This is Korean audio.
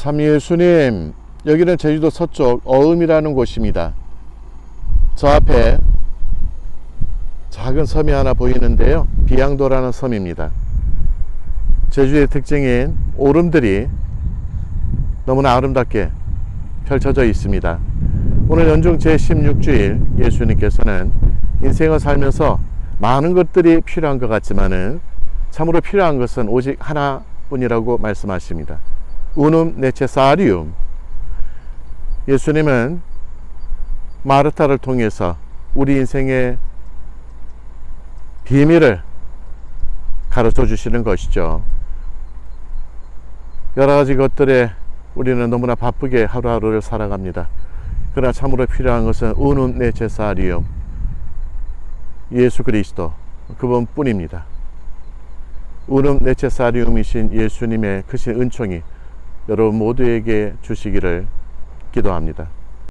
참 예수님, 여기는 제주도 서쪽 어음이라는 곳입니다. 저 앞에 작은 섬이 하나 보이는데요. 비양도라는 섬입니다. 제주의 특징인 오름들이 너무나 아름답게 펼쳐져 있습니다. 오늘 연중 제16주일 예수님께서는 인생을 살면서 많은 것들이 필요한 것 같지만은 참으로 필요한 것은 오직 하나뿐이라고 말씀하십니다. 운um 네체사리움. 예수님은 마르타를 통해서 우리 인생의 비밀을 가르쳐 주시는 것이죠. 여러 가지 것들에 우리는 너무나 바쁘게 하루하루를 살아갑니다. 그러나 참으로 필요한 것은 운um 네체사리움. 예수 그리스도 그분뿐입니다. 운음 네체사리움이신 예수님의 크신 은총이 여러분 모두에게 주시기를 기도합니다.